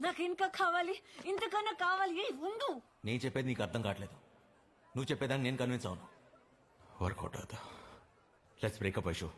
నాకు ఇంకా కావాలి? ఇంతకన్నా కావాలి ఏ ఉండు. నేను చెప్పేది నీకు అర్థం కావట్లేదు. నువ్వు చెప్పేదాన్ని నేను కన్విన్స్ అవును. వర్కౌట్ అవుతా. Let's break up Aishu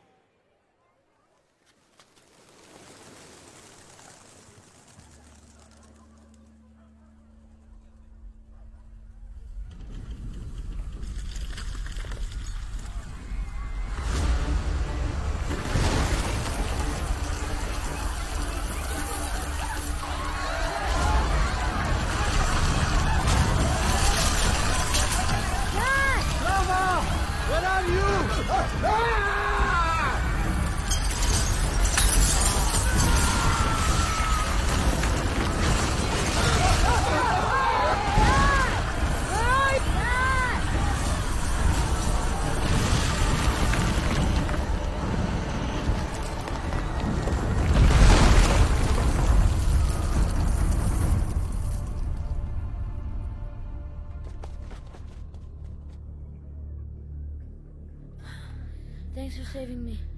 What are you? Ah! మీ సూర్య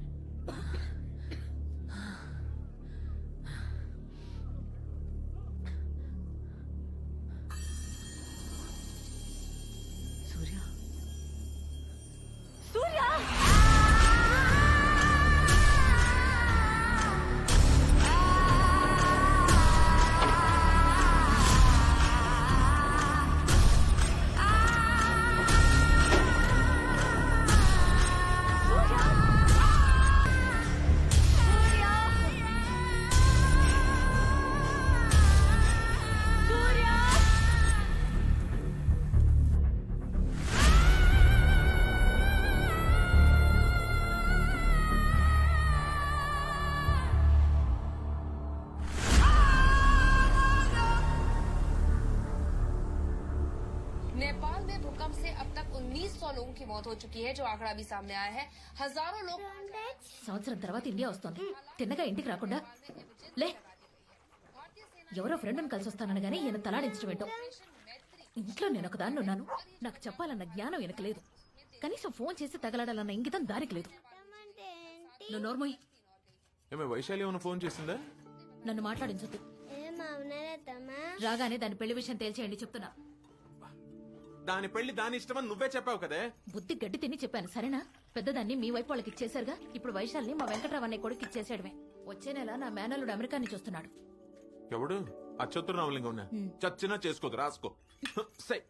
नेपाल में भूकंप से अब तक 1900 लोगों की मौत हो चुकी है जो आंकड़ा भी सामने आया है हजारों लोग సంవత్సరం తర్వాత ఇండియా వస్తోంది తిన్నగా ఇంటికి రాకుండా లే ఎవరో ఫ్రెండ్ని కలిసి వస్తానని ఈయన తలాడించడం ఏంటో ఇంట్లో నేను ఒక దాన్ని ఉన్నాను నాకు చెప్పాలన్న జ్ఞానం వెనక లేదు కనీసం ఫోన్ చేసి తగలడాలన్న ఇంగితం దానికి లేదు నువ్వు నోర్మోయ్ ఏమే వైశాలి ఏమైనా ఫోన్ చేసిందా నన్ను మాట్లాడించొద్దు ఏం అవునరేతమ్మా రాగానే దాని పెళ్లి విషయం తేల్చేయండి చెప్తున్నా దాని పెళ్ళి దాని ఇష్టమని నువ్వే చెప్పావు కదే? బుద్ధి గడ్డి తిని చెప్పాను సరేనా? పెద్దదాన్ని మీ వైపు వాళ్ళకి ఇచ్చేశారుగా? ఇప్పుడు వైశాల్ని మా వెంకట్రావు అనే కొడుకు ఇచ్చేసాడమే వచ్చే నెల నా మేనల్లుడు అమెరికా నుంచి వస్తున్నాడు ఎవడు అచ్చొత్తు రామలింగం ఉన్నా చచ్చినా చేసుకోదు రాసుకో. సై.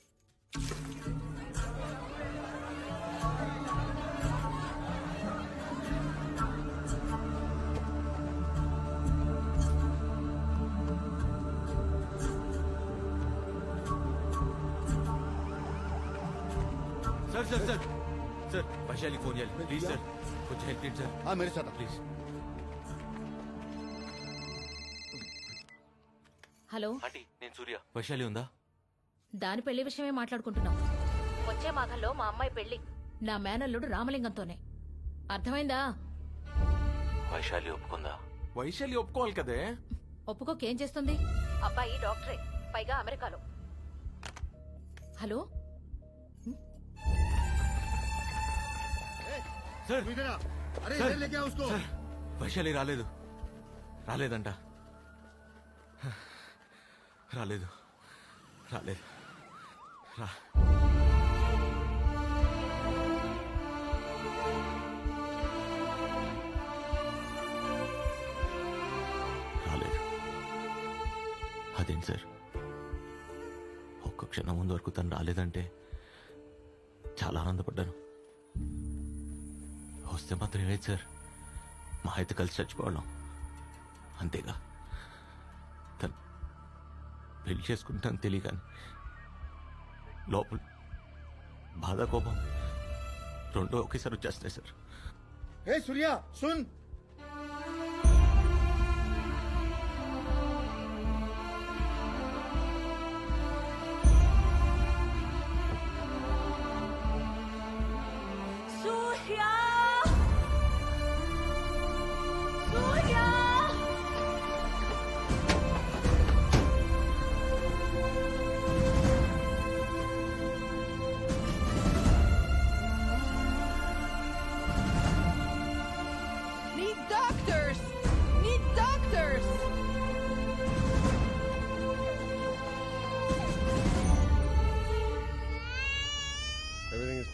సార్ సార్ సార్ సార్ వైశాలికి ఫోన్ చేయాలి ప్లీజ్ సార్ కొంచెం హెల్ప్ సార్ ఆ, మీరు ప్లీజ్ హలో ఆంటీ నేను సూర్య వైశాలి ఉందా దాని పెళ్ళి విషయమే మాట్లాడుకుంటున్నాం. వచ్చే మాఘంలో మా అమ్మాయి పెళ్ళి. నా మేనల్లుడు రామలింగంతోనే. అర్థమైందా? వైశాలి ఒప్పుకుందా? వైశాలి ఒప్పుకోవాలి కదే? ఒప్పుకోకేం చేస్తుంది? అబ్బాయి డాక్టరే పైగా అమెరికాలో. హలో? సార్ तू इधर आ। अरे सर, इधर लेके आओ उसको సార్ వైశాలి రాలేదు రాలేదంట రాలేదు రాలేదు రా రాలేదు అదేంటి సార్ ఒక్క క్షణం ముందు వరకు తను రాలేదంటే చాలా ఆనందపడ్డాను వస్తే మాత్రం ఏమైంది సార్? మా అయితే కలిసి చచ్చిపోవడం. అంతేగా? తను పెళ్ళి చేసుకుంటాను తెలియగాని లోపల బాధ కోపం రెండో ఒకేసారి వచ్చేస్తాయి సార్. ఏ సూర్య సున్!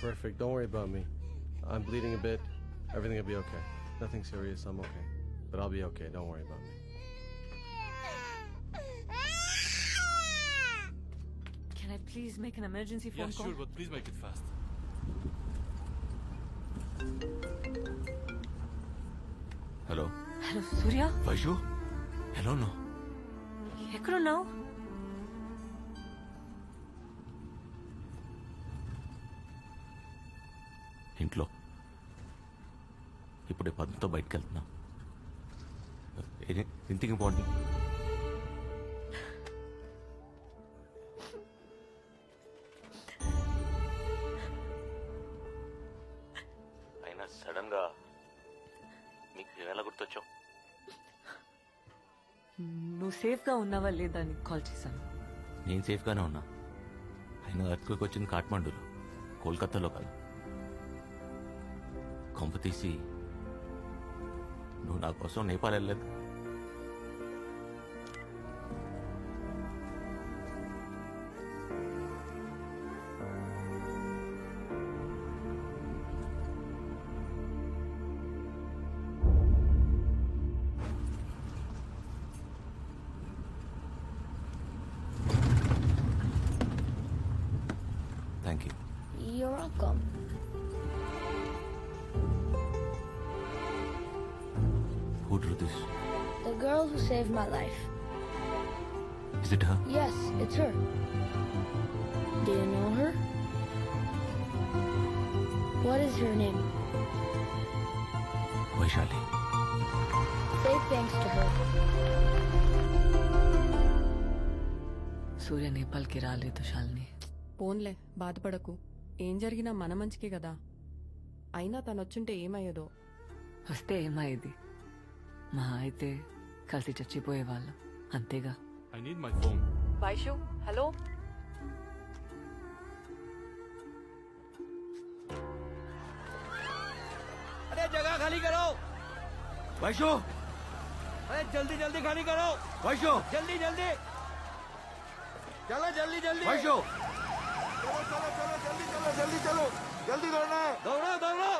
Perfect. Don't worry about me. I'm bleeding a bit. Everything will be okay. Nothing serious. I'm okay. But I'll be okay. Don't worry about me. Can I please make an emergency phone call? but please make it fast. Hello hello Surya Vaishu hello no ఎక్కడున్నావు ఇప్పుడే పద్మతో బయటకు వెళ్తున్నా ఇంటికి పోండి. అయినా సడన్గా నీకు ఎలా గుర్తొచ్చావు నువ్వు సేఫ్గా ఉన్నావా లేదా అని కాల్ చేశాను. నేను సేఫ్గానే ఉన్నా. అయినా అర్త్క్వేక్ వచ్చింది కాఠ్మండూలో కోల్కతాలో కాదు. కొంప తీసి నువ్వు నా కోసం నేపాల్ వెళ్ళలేదు thank you You're welcome. Who drew this The girl who saved my life. Is it her Yes, it's her. Do you know her? What is her name? Vaishali Say thanks to her. Surya నేపాల్కి రాలేదు శాలిని పోన్లే బాధపడకు ఏం జరిగినా మన మంచికే కదా అయినా తనొచ్చుంటే ఏమయ్యేదో వస్తే ఏమయ్యేది మా అయితే కలిసి చచ్చిపోయేవాళ్ళం అంతేగా I need my phone Vaishu hello अरे जगह खाली करो వైషు अरे जल्दी जल्दी खाली करो వైషు जल्दी जल्दी चलो जल्दी जल्दी వైషు चलो चलो चलो जल्दी चलो जल्दी चलो जल्दी दौड़ना है दौड़ो दौड़ो